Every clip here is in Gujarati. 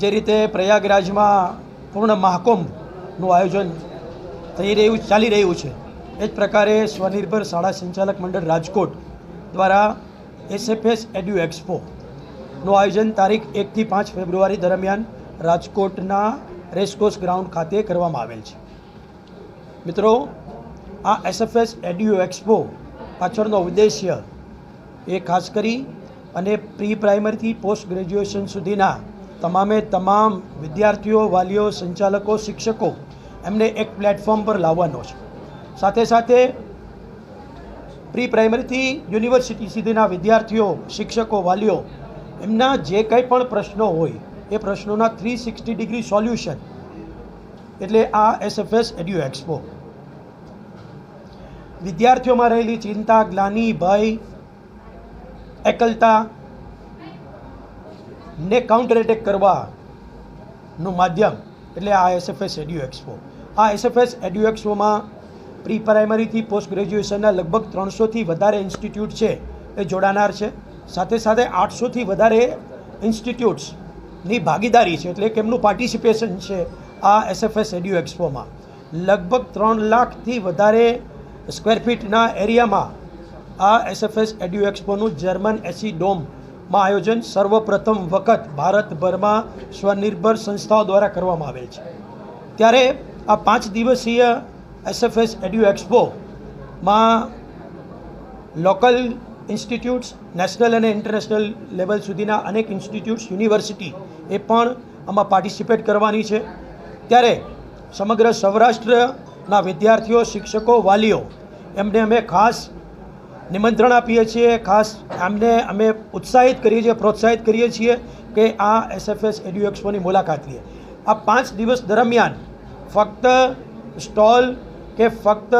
જે રીતે પ્રયાગરાજમાં પૂર્ણ મહાકુંભનું આયોજન થઈ રહ્યું, ચાલી રહ્યું છે. એ જ પ્રકારે સ્વનિર્ભર શાળા સંચાલક મંડળ રાજકોટ દ્વારા એસએફએસ એડ્યુ એક્સપોનું આયોજન તારીખ એકથી પાંચ ફેબ્રુઆરી દરમિયાન રાજકોટના રેસકોર્સ ગ્રાઉન્ડ ખાતે કરવામાં આવેલ છે. મિત્રો, આ એસએફએસ એડ્યુ એક્સપો પાછળનો ઉદ્દેશ્ય એ ખાસ કરી અને પ્રી પ્રાઇમરીથી પોસ્ટ ગ્રેજ્યુએશન સુધીના તમામે તમામ વિદ્યાર્થીઓ, વાલીઓ, સંચાલકો, શિક્ષકો એમને એક પ્લેટફોર્મ પર લાવવાનો છે. સાથે સાથે પ્રી પ્રાઇમરીથી યુનિવર્સિટી સુધીના વિદ્યાર્થીઓ, શિક્ષકો, વાલીઓ એમના જે કંઈ પણ પ્રશ્નો હોય એ પ્રશ્નોના થ્રી સિક્સટી ડિગ્રી સોલ્યુશન એટલે આ એસએફએસ એડ્યુ એક્સપો વિદ્યાર્થીઓમાં રહેલી ચિંતા, ગ્લાની, ભય એકલતા ને કાઉન્ટર એટેક કરવાનું માધ્યમ. એટલે આ એસએફએસ એડ્યુ એક્સપો આ એસએફએસ એડ્યુ એક્સપોમાં પ્રી પ્રાઇમરીથી પોસ્ટ ગ્રેજ્યુએશનના લગભગ ત્રણસોથી વધારે ઇન્સ્ટિટ્યૂટ છે. એ જોડાનાર છે. સાથે સાથે આઠસોથી વધારે ઇન્સ્ટિટ્યૂટ્સની ભાગીદારી છે. એટલે કે એમનું પાર્ટિસિપેશન છે આ એસએફએસ એડ્યુ એક્સપોમાં લગભગ ત્રણ લાખથી વધારે સ્ક્વેર ફીટના એરિયામાં આ એસએફએસ એડ્યુ એક્સપોનું જર્મન એસી ડોમમાં આયોજન સર્વપ્રથમ વખત ભારતભરમાં સ્વનિર્ભર સંસ્થાઓ દ્વારા કરવામાં આવેલ છે. ત્યારે આ પાંચ દિવસીય એસએફએસ એડ્યુ એક્સપોમાં લોકલ ઇન્સ્ટિટ્યૂટ્સ, નેશનલ અને ઇન્ટરનેશનલ લેવલ સુધીના અનેક ઇન્સ્ટિટ્યૂટ્સ, યુનિવર્સિટી એ પણ આમાં પાર્ટિસિપેટ કરવાની છે. ત્યારે સમગ્ર સૌરાષ્ટ્રના વિદ્યાર્થીઓ, શિક્ષકો, વાલીઓ, એમને અમે ખાસ નિમંત્રણ આપીએ છીએ. ખાસ એમને અમે ઉત્સાહિત કરીએ છીએ, પ્રોત્સાહિત કરીએ છીએ કે આ એસએફએસ એડ્યુ એક્સપોની મુલાકાત લે આ પાંચ દિવસ દરમિયાન ફક્ત સ્ટોલ કે ફક્ત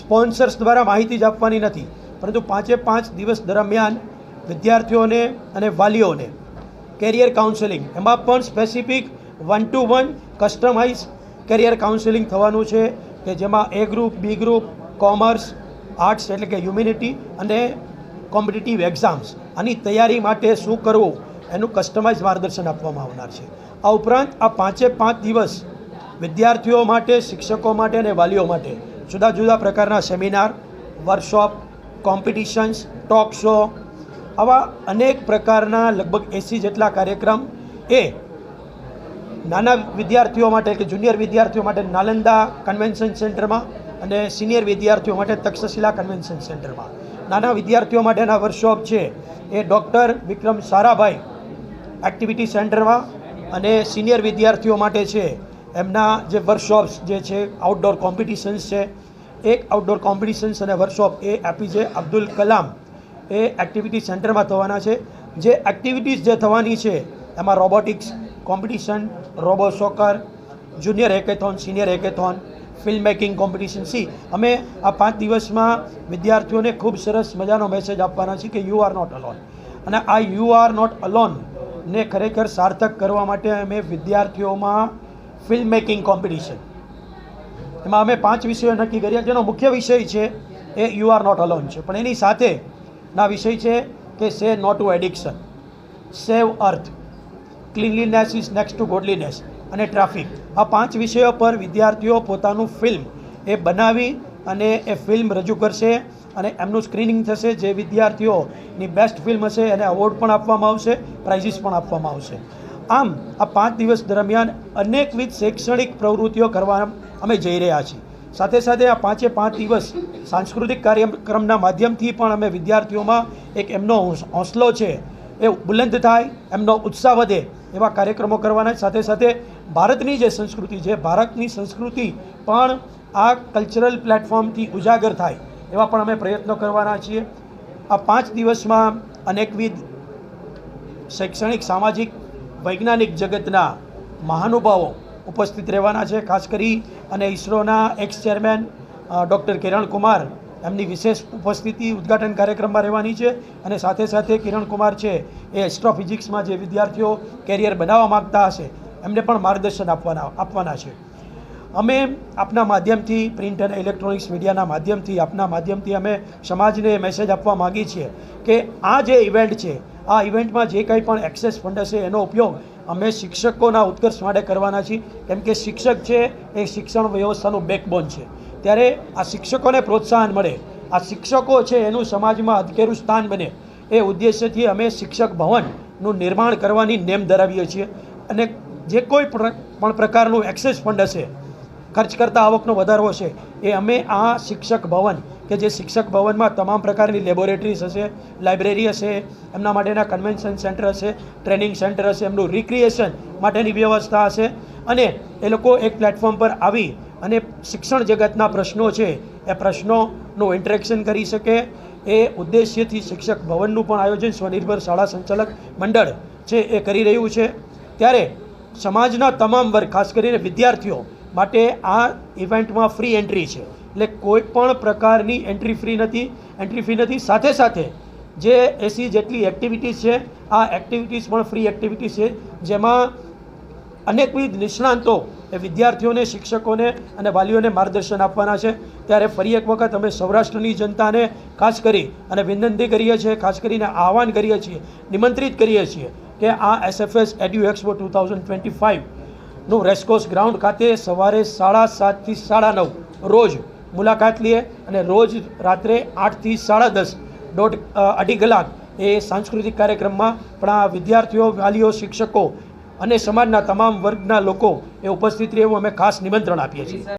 સ્પોન્સર્સ દ્વારા માહિતી જ આપવાની નથી, પરંતુ પાંચે પાંચ દિવસ દરમિયાન વિદ્યાર્થીઓને અને વાલીઓને કેરિયર કાઉન્સેલિંગ એમાં પણ specific one to one customise career counselling થવાનું છે કે જેમાં A group B group commerce arts એટલે કે હ્યુમિનિટી અને કોમ્પિટિટિવ એક્ઝામ્સ. આની તૈયારી માટે શું કરવું? એનું કસ્ટમાઇઝ માર્ગદર્શન આપવામાં આવનાર છે. આ ઉપરાંત આ પાંચે પાંચ દિવસ વિદ્યાર્થીઓ માટે, શિક્ષકો માટે અને વાલીઓ માટે જુદા જુદા પ્રકારના seminar, workshop, competitions, talk show આવા અનેક પ્રકારના લગભગ એંસી જેટલા કાર્યક્રમ એ નાના વિદ્યાર્થીઓ માટે કે જુનિયર વિદ્યાર્થીઓ માટે નાલંદા કન્વેન્શન સેન્ટરમાં અને સિનિયર વિદ્યાર્થીઓ માટે તક્ષશિલા કન્વેન્શન સેન્ટરમાં નાના વિદ્યાર્થીઓ માટેના વર્કશોપ છે. એ ડૉક્ટર વિક્રમ સારાભાઈ એક્ટિવિટી સેન્ટરમાં અને સિનિયર વિદ્યાર્થીઓ માટે છે. એમના જે વર્કશોપ્સ જે છે આઉટડોર કોમ્પિટિશન્સ છે. એક આઉટડોર કોમ્પિટિશન્સ અને વર્કશોપ એ એપીજે અબ્દુલ કલામ. એ એક્ટિવિટી સેન્ટરમાં થવાના છે. જે એક્ટિવિટીઝ જે થવાની છે, એમાં robotics competition robo soccer junior hackathon senior hackathon film making competition C અમે આ પાંચ દિવસમાં વિદ્યાર્થીઓને ખૂબ સરસ મજાનો મેસેજ આપવાના છીએ કે યુ આર નોટ અલોન અને આ યુ આર નોટ અલોન ને ખરેખર સાર્થક કરવા માટે અમે વિદ્યાર્થીઓમાં ફિલ્મ મેકિંગ કોમ્પિટિશન એમાં અમે પાંચ વિષયો નક્કી કર્યા, જેનો મુખ્ય વિષય છે એ યુ આર નોટ અલોન છે. પણ એની સાથે ના વિષય છે કે say no to addiction save earth cleanliness is next to godliness અને ટ્રાફિક. આ પાંચ વિષયો પર વિદ્યાર્થીઓ પોતાનું ફિલ્મ એ બનાવી અને એ ફિલ્મ રજૂ કરશે અને એમનું સ્ક્રીનિંગ થશે જે વિદ્યાર્થીઓની બેસ્ટ ફિલ્મ હશે એને અવોર્ડ પણ આપવામાં આવશે, પ્રાઇઝીસ પણ આપવામાં આવશે. આમ, આ પાંચ દિવસ દરમિયાન અનેકવિધ શૈક્ષણિક પ્રવૃત્તિઓ કરવા અમે જઈ રહ્યા છીએ. સાથે સાથે આ પાંચે પાંચ દિવસ સાંસ્કૃતિક કાર્યક્રમના માધ્યમથી પણ અમે વિદ્યાર્થીઓમાં એક એમનો હોંસલો છે એ બુલંદ થાય, એમનો ઉત્સાહ વધે એવા કાર્યક્રમો કરવાના. સાથે સાથે ભારતની જે સંસ્કૃતિ છે, ભારતની સંસ્કૃતિ પણ આ કલ્ચરલ પ્લેટફોર્મથી ઉજાગર થાય એવા પણ અમે પ્રયત્નો કરવાના છીએ. આ પાંચ દિવસમાં અનેકવિધ શૈક્ષણિક, સામાજિક, વૈજ્ઞાનિક જગતના મહાનુભાવો ઉપસ્થિત રહેવાના છે. ખાસ કરી અને ઇસરોના ex chairman doctor Kiran Kumar એમની વિશેષ ઉપસ્થિતિ ઉદ્ઘાટન કાર્યક્રમમાં રહેવાની છે અને સાથે સાથે કિરણ કુમાર છે એ એસ્ટ્રોફિઝિક્સમાં જે વિદ્યાર્થીઓ કેરિયર બનાવવા માગતા હશે, એમને પણ માર્ગદર્શન આપવાના આપવાના છે. અમે આપના માધ્યમથી પ્રિન્ટ અને ઇલેક્ટ્રોનિક્સ મીડિયાના માધ્યમથી, આપના માધ્યમથી અમે સમાજને મેસેજ આપવા માગીએ છીએ કે આ જે ઇવેન્ટ છે, આ ઇવેન્ટમાં જે કંઈ પણ એક્સેસ ફંડ હશે, એનો ઉપયોગ અમે શિક્ષકોના ઉત્કર્ષ માટે કરવાના છીએ. કેમ કે શિક્ષક છે એ શિક્ષણ વ્યવસ્થાનું બેકબોન છે. ત્યારે આ શિક્ષકોને પ્રોત્સાહન મળે. આ શિક્ષકો છે એનું સમાજમાં અધકેરું સ્થાન બને. એ ઉદ્દેશ્યથી અમે શિક્ષક ભવનનું નિર્માણ કરવાની નેમ ધરાવીએ છીએ. અને જે કોઈ પણ પ્રકારનું એક્સેસ ફંડ હશે, ખર્ચ કરતા આવકનો વધારો હશે, એ અમે આ શિક્ષક ભવન કે જે શિક્ષક ભવનમાં તમામ પ્રકારની લેબોરેટરીઝ હશે, લાઇબ્રેરી હશે, એમના માટેના કન્વેન્શન સેન્ટર હશે, ટ્રેનિંગ સેન્ટર હશે, એમનું રિક્રિએશન માટેની વ્યવસ્થા હશે. અને એ લોકો એક પ્લેટફોર્મ પર આવી અને શિક્ષણ જગતના પ્રશ્નો છે, એ પ્રશ્નોનું ઇન્ટરેક્શન કરી શકે. એ ઉદ્દેશ્યથી શિક્ષક ભવનનું પણ આયોજન સ્વનિર્ભર શાળા સંચાલક મંડળ છે, એ કરી રહ્યું છે. ત્યારે સમાજના તમામ વર્ગ, ખાસ કરીને વિદ્યાર્થીઓ માટે આ ઇવેન્ટમાં ફ્રી એન્ટ્રી છે. એટલે કોઈ પણ પ્રકારની એન્ટ્રી ફ્રી નથી. એન્ટ્રી ફી નથી. સાથે સાથે જે એસી જેટલી એક્ટિવિટીઝ છે, આ એક્ટિવિટીઝ પણ ફ્રી એક્ટિવિટીઝ છે. જેમાં અનેકવિધ નિષ્ણાંતો એ વિદ્યાર્થીઓને, શિક્ષકોને અને વાલીઓને માર્ગદર્શન આપવાના છે. ત્યારે ફરી એક વખત અમે સૌરાષ્ટ્રની જનતાને ખાસ કરી અને વિનંતી કરીએ છીએ, ખાસ કરીને આહવાન કરીએ છીએ, નિમંત્રિત કરીએ છીએ કે આ SFS edu expo two thousand twenty ફાઇવનું racecourse ground ખાતે સવારે સાડા સાતથી સાડા નવ રોજ મુલાકાત લઈએ અને રોજ રાત્રે આઠથી સાડા દસ દોઢ અઢી કલાક એ સાંસ્કૃતિક કાર્યક્રમમાં પણ આ વિદ્યાર્થીઓ, વાલીઓ, શિક્ષકો અને સમાજના તમામ વર્ગના લોકો એ ઉપસ્થિત રહેવું અમે ખાસ નિમંત્રણ આપીએ છીએ.